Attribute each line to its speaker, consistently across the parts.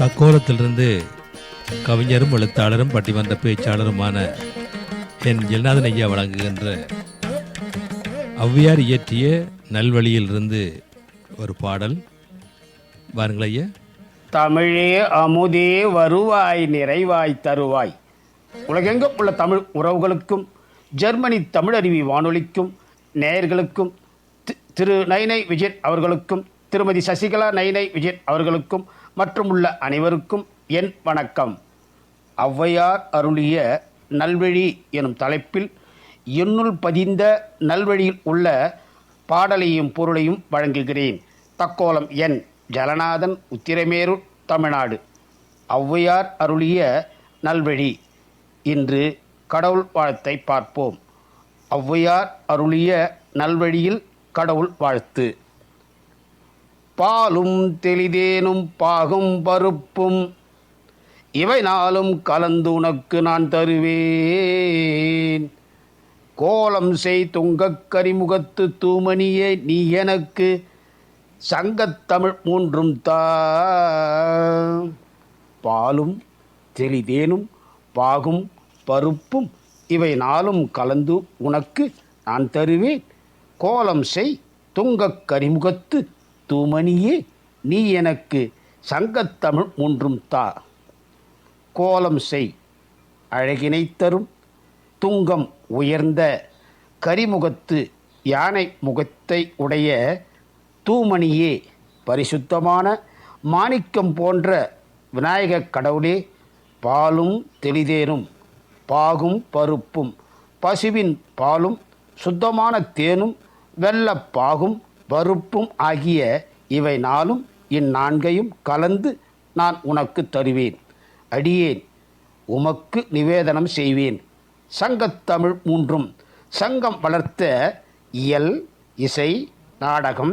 Speaker 1: தக்கோலத்திலிருந்து கவிஞரும் எழுத்தாளரும் பட்டிமன்ற பேச்சாளருமான என் ஜெல்நாதன் ஐயா வழங்குகின்ற ஔவியார் இயற்றிய நல்வழியிலிருந்து ஒரு பாடல் பாருங்கள் ஐயா
Speaker 2: தமிழே அமுதே வருவாய் நிறைவாய் தருவாய் உலகெங்கும் உள்ள தமிழ் உறவுகளுக்கும் ஜெர்மனி தமிழருவி வானொலிக்கும் நேயர்களுக்கும் திரு நைனை விஜயன் அவர்களுக்கும் திருமதி சசிகலா நைனை விஜயன் அவர்களுக்கும் மற்றும் உள்ள அனைவருக்கும் என் வணக்கம் ஔவையார் அருளிய நல்வழி எனும் தலைப்பில் என்னுள் பதிந்த நல்வழியில் உள்ள பாடலையும் பொருளையும் வழங்குகிறேன் தக்கோலம் என் ஜலநாதன் உத்திரமேரூர் தமிழ்நாடு ஔவையார் அருளிய நல்வழி இன்று கடவுள் வாழ்த்தை பார்ப்போம் ஔவையார் அருளிய நல்வழியில் கடவுள் வாழ்த்து பாலும் தெளிதேனும் பாகும் பருப்பும் இவை நாளும் கலந்து உனக்கு நான் தருவேன் கோலம் செய் துங்கக் கரிமுகத்து தூமணியே நீ எனக்கு சங்கத்தமிழ் மூன்றும் தா பாலும் தெளிதேனும் பாகும் பருப்பும் இவை நாளும் கலந்து உனக்கு நான் தருவேன் கோலம் செய் துங்கக் கரிமுகத்து தூமணியே நீ எனக்கு சங்கத்தமிழ் ஒன்றும் தா கோலம் செய் அழகினை தரும் துங்கம் உயர்ந்த கரிமுகத்து யானை முகத்தை உடைய தூமணியே பரிசுத்தமான மாணிக்கம் போன்ற விநாயகக் கடவுளே பாலும் தெளிதேனும் பாகும் பருப்பும் பசுவின் பாலும் சுத்தமான தேனும் வெள்ளப்பாகும் பருப்பும் ஆகிய இவை நாளும் இந்நான்கையும் கலந்து நான் உனக்கு தருவேன் அடியேன் உமக்கு நிவேதனம் செய்வேன் சங்கத்தமிழ் மூன்றும் சங்கம் வளர்த்த இயல் இசை நாடகம்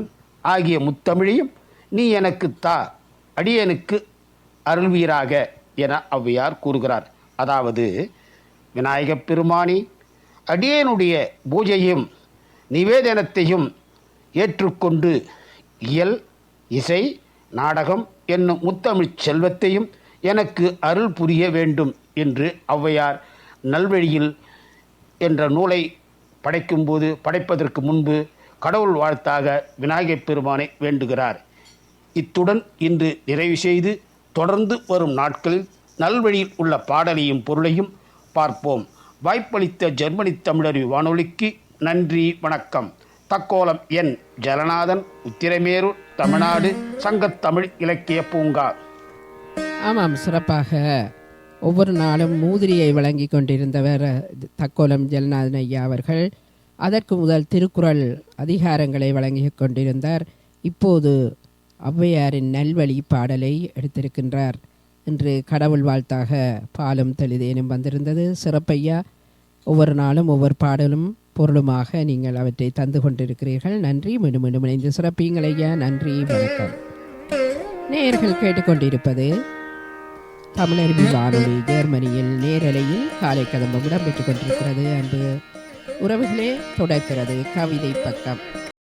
Speaker 2: ஆகிய முத்தமிழையும் நீ எனக்கு தா அடியனுக்கு அருள்வீராக என ஔவையார் கூறுகிறார் அதாவது விநாயகப் பெருமானி அடியனுடைய பூஜையும் நிவேதனத்தையும் ஏற்றுக்கொண்டு இயல் இசை நாடகம் என்னும் முத்தமிழ்ச் செல்வத்தையும் எனக்கு அருள் புரிய வேண்டும் என்று ஔவையார் நல்வழியில் என்ற நூலை படைக்கும்போது படைப்பதற்கு முன்பு கடவுள் வாழ்த்தாக விநாயகப் பெருமானை வேண்டுகிறார் இத்துடன் இன்று நிறைவு செய்து தொடர்ந்து வரும் நாட்களில் நல்வழியில் உள்ள பாடலையும் பொருளையும் பார்ப்போம் வாய்ப்பளித்த ஜெர்மனி தமிழறி வானொலிக்கு நன்றி வணக்கம் தக்கோலம் என் ஜலநாதன் உத்திரமேரூர் தமிழ்நாடு தமிழ் இலக்கிய பூங்கா
Speaker 3: ஆமாம் சிறப்பாக ஒவ்வொரு நாளும் மூதிரியை வழங்கி கொண்டிருந்தவர் தக்கோலம் ஜலநாதன் ஐயா அவர்கள் அதற்கு முதல் திருக்குறள் அதிகாரங்களை வழங்கி கொண்டிருந்தார் இப்போது ஔவையாரின் நல்வழி பாடலை எடுத்திருக்கின்றார் இன்று கடவுள் வாழ்த்தாக பாலும் தெளிதேனும் வந்திருந்தது சிறப்பையா ஒவ்வொரு நாளும் ஒவ்வொரு பாடலும் பொருளுமாக நீங்கள் அவற்றை தந்து கொண்டிருக்கிறீர்கள் நன்றி மீண்டும் மீண்டும் இணைந்து சிறப்பீங்களையா நன்றி வணக்கம் நேர்கள் கேட்டுக்கொண்டிருப்பது தமிழர் வானொலி ஜெர்மனியில் நேரலையில் காலை கதம்பம் இடம்பெற்றுக் கொண்டிருக்கிறது அன்பு உறவுகளே தொடர்கிறது கவிதை பக்கம்